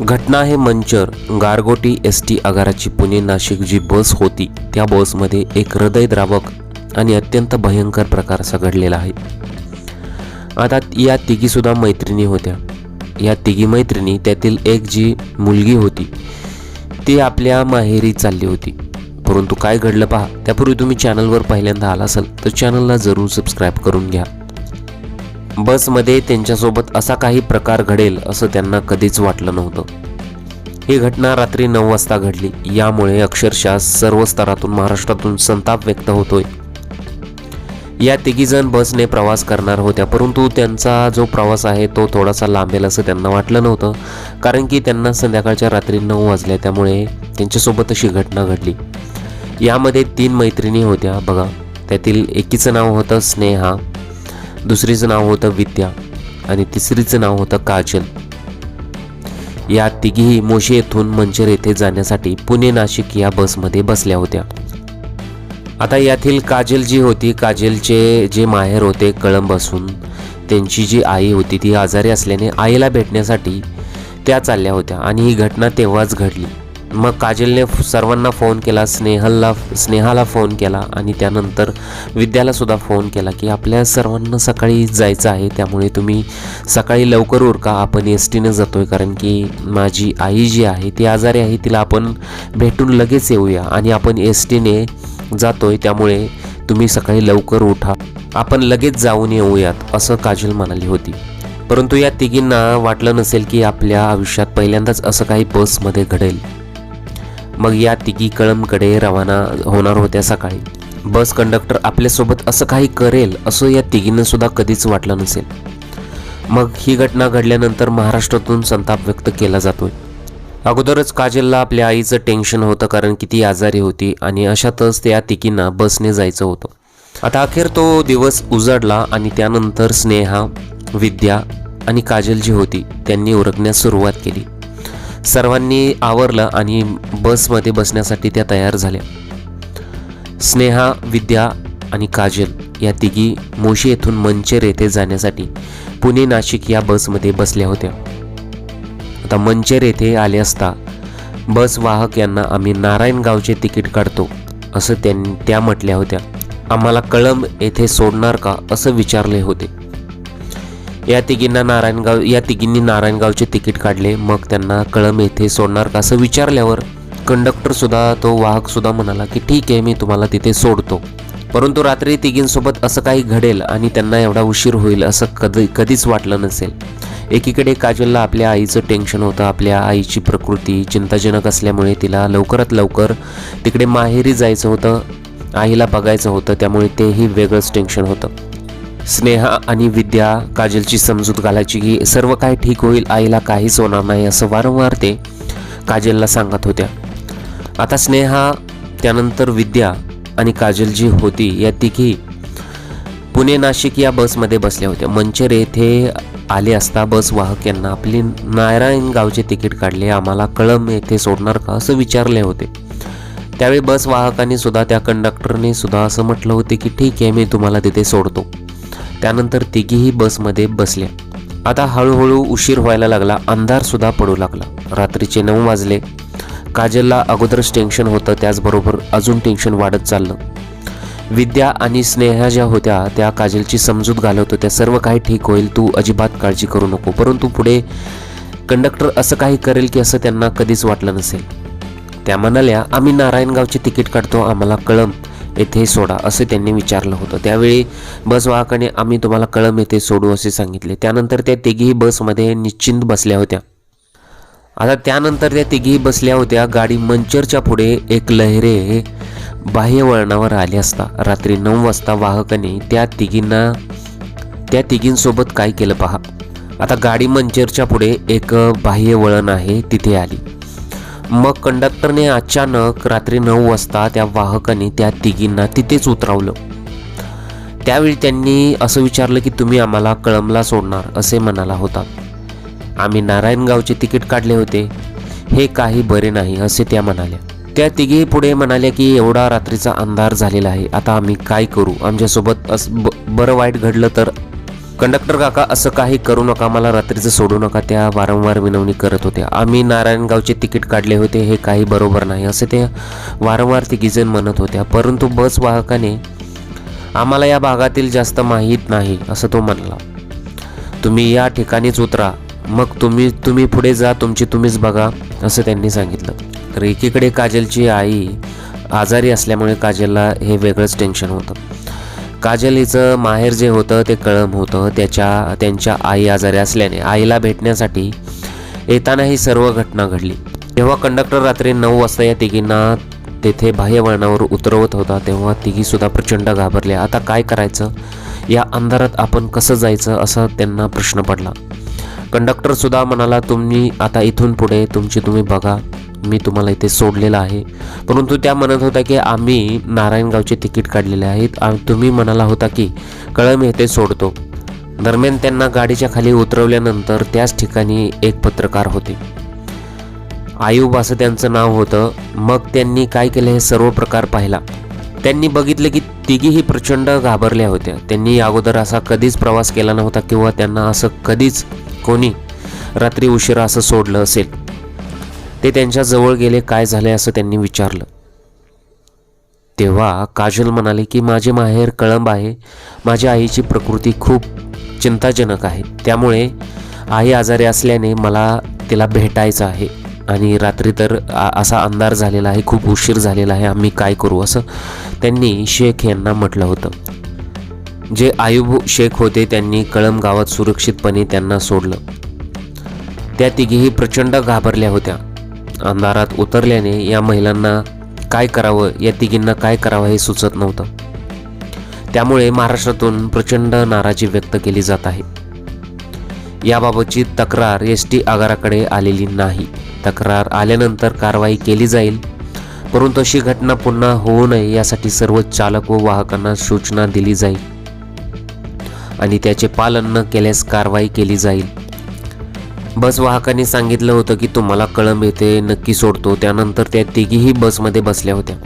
घटना आहे Manchar Gargoti S T आगाराची पुणे नाशिक जी बस होती त्या बसमध्ये एक हृदयद्रावक आणि अत्यंत भयंकर प्रकार असा घडलेला आहे. आता या तिघीसुद्धा मैत्रिणी होत्या. या तिघी मैत्रिणी त्यातील एक जी मुलगी होती ती आपल्या माहेरी चालली होती. परंतु काय घडलं पहा त्यापूर्वी तुम्ही चॅनलवर पहिल्यांदा आला असाल तर चॅनलला जरूर सबस्क्राईब करून घ्या. बसमध्ये त्यांच्यासोबत असा काही प्रकार घडेल असं त्यांना कधीच वाटलं नव्हतं. ही घटना रात्री नऊ वाजता घडली. यामुळे अक्षरशः सर्व स्तरातून महाराष्ट्रातून संताप व्यक्त होतोय. या तिघीजण बसने प्रवास करणार होत्या परंतु त्यांचा जो प्रवास आहे तो थोडासा लांबेल असं त्यांना वाटलं नव्हतं. कारण की त्यांना संध्याकाळच्या रात्री नऊ वाजल्या त्यामुळे त्यांच्यासोबत अशी घटना घडली. यामध्ये तीन मैत्रिणी होत्या बघा. त्यातील एकीचं नाव होतं स्नेहा दुसरीचं नाव होतं विद्या आणि तिसरीचं नाव होतं काजल. या तिघीही मोशी येथून मंचर येथे जाण्यासाठी पुणे नाशिक या बसमध्ये बसल्या होत्या. आता यातील काजल जी होती काजलचे जे माहेर होते कळंब असून त्यांची जी आई होती ती आजारी असल्याने आईला भेटण्यासाठी त्या चालल्या होत्या आणि ही घटना तेव्हाच घडली. मग काजलने सर्वांना फोन केला स्नेहलला स्नेहाला फोन केला आणि त्यानंतर विद्यालासुद्धा फोन केला की आपल्या सर्वांना सकाळी जायचं आहे त्यामुळे तुम्ही सकाळी लवकर उरका. आपण एस टीनं आहे कारण की माझी आई जी आहे ती आजारी आहे तिला आपण भेटून लगेच येऊया आणि आपण एस टीने जातो आहे त्यामुळे तुम्ही सकाळी लवकर उठा. आपण लगेच जाऊन येऊयात असं काजल म्हणाली होती. परंतु या तिघींना वाटलं नसेल की आपल्या आयुष्यात पहिल्यांदाच असं काही बसमध्ये घडेल. मग या तिघी कळमकडे रवाना होणार होत्या सकाळी. बस कंडक्टर आपल्यासोबत असं काही करेल असं या तिघींना सुद्धा कधीच वाटलं नसेल. मग ही घटना घडल्यानंतर महाराष्ट्रातून संताप व्यक्त केला जातोय. अगोदरच काजलला आपल्या आईचं टेन्शन होतं कारण की ती आजारी होती आणि अशातच त्या तिकींना बसने जायचं होतं. आता अखेर तो दिवस उजाडला आणि त्यानंतर स्नेहा विद्या आणि काजल जी होती. त्यांनी उरकण्यास सुरुवात केली. सर्वांनी आवरलं आणि बसमध्ये बसण्यासाठी त्या तयार झाल्या. स्नेहा विद्या आणि काजल या तिघी मोशी येथून मंचेर येथे जाण्यासाठी पुणे नाशिक या बसमध्ये बसल्या होत्या. आता मंचेर येथे आले असता बस वाहक यांना आम्ही नारायणगावचे तिकीट काढतो असं त्यां त्या म्हटल्या होत्या. आम्हाला कळंब येथे सोडणार का असं विचारले होते. या तिघींना नारायणगाव या तिघींनी नारायणगावचे तिकीट काढले. मग त्यांना कळम येथे सोडणार का असं विचारल्यावर कंडक्टर सुद्धा तो वाहक सुद्धा म्हणाला की ठीक आहे मी तुम्हाला तिथे सोडतो. परंतु रात्री तिघींसोबत असं काही घडेल आणि त्यांना एवढा उशीर होईल असं कधी कधीच वाटलं नसेल. एकीकडे काजलला आपल्या आईचं टेन्शन होतं आपल्या आईची प्रकृती चिंताजनक असल्यामुळे तिला लवकरात लवकर तिकडे माहेरी जायचं होतं आईला बघायचं होतं त्यामुळे तेही वेगळंच टेन्शन होतं. स्नेहा आणि विद्या काजलची समजूत घालायची की सर्व काय ठीक होईल आईला काहीच होणार नाही असं वारंवार ते काजलला सांगत होत्या. आता स्नेहा त्यानंतर विद्या आणि काजल जी होती या तिघी पुणे नाशिक या बसमध्ये बसल्या होत्या. मंचर येथे आले असता बस वाहक यांना आपली नारायण गावचे तिकीट काढले आम्हाला कळंब येथे सोडणार का असं विचारले होते. त्यावेळी बस वाहकांनी सुद्धा त्या कंडक्टरने सुद्धा असं म्हटलं होते की ठीक आहे मी तुम्हाला तिथे सोडतो. त्यानंतर तिघीही बसमध्ये बसल्या. आता हळूहळू उशीर व्हायला लागला अंधारसुद्धा पडू लागला. रात्रीचे नऊ वाजले. काजलला अगोदरच टेन्शन होतं त्याचबरोबर अजून टेन्शन वाढत चाललं. विद्या आणि स्नेहा ज्या होत्या त्या काजलची समजूत घालवत होत्या. सर्व काही ठीक होईल तू अजिबात काळजी करू नको. परंतु पुढे कंडक्टर असं काही करेल की असं त्यांना कधीच वाटलं नसेल. त्या म्हणाल्या आम्ही नारायणगावचे तिकीट काढतो आम्हाला कळम येथे सोडा असे त्यांनी विचारलं होतं. त्यावेळी बस वाहकाने आम्ही तुम्हाला कळम येथे सोडू असे सांगितले. त्यानंतर त्या तिघीही बसमध्ये निश्चिंत बसल्या होत्या. आता त्यानंतर त्या तिघी बसल्या होत्या. गाडी मंचरच्या पुढे एक लहरे बाह्य वळणावर आले असता. रात्री नऊ वाजता वाहकाने त्या तिघींना त्या तिघींसोबत काय केलं पहा. आता गाडी मंचरच्या पुढे एक बाह्य वळण आहे तिथे आली. मग कंडक्टरने अचानक रात्री नऊ वाजता त्या वाहकाने त्या तिघींना तिथेच उतरवलं. त्यावेळी त्यांनी असं विचारलं की तुम्ही आम्हाला कळमला सोडणार असे म्हणाला होता. आम्ही नारायणगावचे तिकीट काढले होते. हे काही बरे नाही असे त्या म्हणाल्या. त्या तिघी पुढे म्हणाल्या की एवढा रात्रीचा अंधार झालेला आहे. आता आम्ही काय करू? आमच्यासोबत अस ब बरं वाईट घडलं तर कंडक्टर काका असं काही करू नका मला रात्रीचं सोडू नका. त्या वारंवार विनवणी करत होत्या. आम्ही नारायणगावचे तिकीट काढले होते हे काही बरोबर नाही असे ते वारंवार तिघीजण म्हणत होत्या. परंतु बस वाहकाने आम्हाला या भागातील जास्त माहीत नाही असं तो म्हणला. तुम्ही या ठिकाणीच उतरा. मग तुम्ही तुम्ही पुढे जा तुमची तुम्हीच बघा असं त्यांनी सांगितलं. तर एकीकडे काजलची आई आजारी असल्यामुळे काजलला हे वेगळंच टेन्शन होतं. काजलीचं माहेर जे होतं ते कळम होतं. त्याच्या त्यांच्या आई आजारी असल्याने आईला भेटण्यासाठी येताना ही सर्व घटना घडली. तेव्हा कंडक्टर रात्री नऊ वाजता या तिघींना तेथे बाह्यवळणावर उतरवत होता तेव्हा तिघीसुद्धा प्रचंड घाबरल्या. आता काय करायचं? या अंधारात आपण कसं जायचं? असा त्यांना प्रश्न पडला. कंडक्टरसुद्धा म्हणाला तुम्ही आता इथून पुढे तुमची तुम्ही बघा. मी तुम्हाला इथे सोडलेलं आहे. परंतु त्या म्हणत होत्या की आम्ही नारायणगावचे तिकीट काढलेले आहेत आणि तुम्ही म्हणाला होता की कळम येथे सोडतो. दरम्यान त्यांना गाडीच्या खाली उतरवल्यानंतर त्याच ठिकाणी एक पत्रकार होते. आयुब असं त्यांचं नाव होतं. मग त्यांनी काय केलं हे सर्व प्रकार पाहिला. त्यांनी बघितलं की तिघीही प्रचंड घाबरल्या होत्या. त्यांनी अगोदर असा कधीच प्रवास केला नव्हता किंवा त्यांना असं कधीच कोणी रात्री उशिरा असं सोडलं असेल. ते त्यांच्याजवळ गेले काय झाले असं त्यांनी विचारलं. तेव्हा काजल म्हणाले की माझे माहेर कळंब आहे. माझ्या आईची प्रकृती खूप चिंताजनक आहे. त्यामुळे आई आजारी असल्याने मला तिला भेटायचं आहे. आणि रात्री तर असा अंधार झालेला आहे खूप उशीर झालेला आहे. आम्ही काय करू? असं त्यांनी शेख यांना म्हटलं होतं. जे आयुब शेख होते त्यांनी कळंब गावात सुरक्षितपणे त्यांना सोडलं. त्या तिघीही प्रचंड घाबरल्या होत्या. अंधारात उतरल्याने या महिलांना काय करावं या तिघींना काय करावं हे सुचत नव्हतं. त्यामुळे महाराष्ट्रातून प्रचंड नाराजी व्यक्त केली जात आहे. याबाबतची तक्रार एस टी आगाराकडे आलेली नाही. तक्रार आल्यानंतर कारवाई केली जाईल. परंतु अशी घटना पुन्हा होऊ नये यासाठी सर्व चालक व वाहकांना सूचना दिली जाईल. आणि त्याचे पालन न केल्यास कारवाई केली जाईल. बस वाहकांनी सांगितलं होतं की तुम्हाला कळंब येथे नक्की सोडतो. त्यानंतर त्या तिघीही बसमध्ये बसल्या होत्या.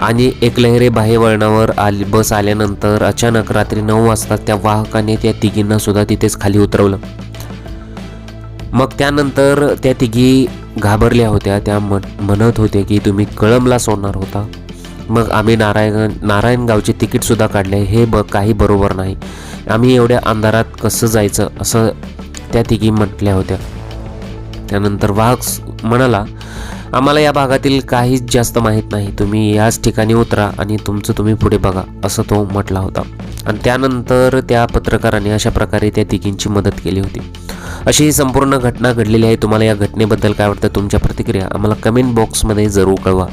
आणि एकलहरे बाह्य वळणावर आली बस आल्यानंतर अचानक रात्री नऊ वाजता त्या वाहकाने त्या तिघींना सुद्धा तिथेच खाली उतरवलं. मग त्यानंतर त्या तिघी घाबरल्या होत्या. त्या म्हण म्हणत होत्या की तुम्ही कळंबला सोडणार होता. मग आम्ही नारायण नारायणगावचे तिकीटसुद्धा काढले. हे ब काही बरोबर नाही. आम्ही एवढ्या अंधारात कसं जायचं? असं त्या तिघी म्हटल्या होत्या. त्यानंतर वाहक म्हणाला आम्हाला या भागातील काहीच जास्त माहीत नाही. तुम्ही याच ठिकाणी उतरा आणि तुमचं तुम्ही पुढे बघा असं तो म्हटला होता. आणि त्यानंतर त्या पत्रकाराने अशा प्रकारे त्या तिघींची मदत केली होती. अशी ही संपूर्ण घटना घडलेली आहे. तुम्हाला या घटनेबद्दल काय वाटतं? तुमच्या प्रतिक्रिया आम्हाला कमेंट बॉक्समध्ये जरूर कळवा.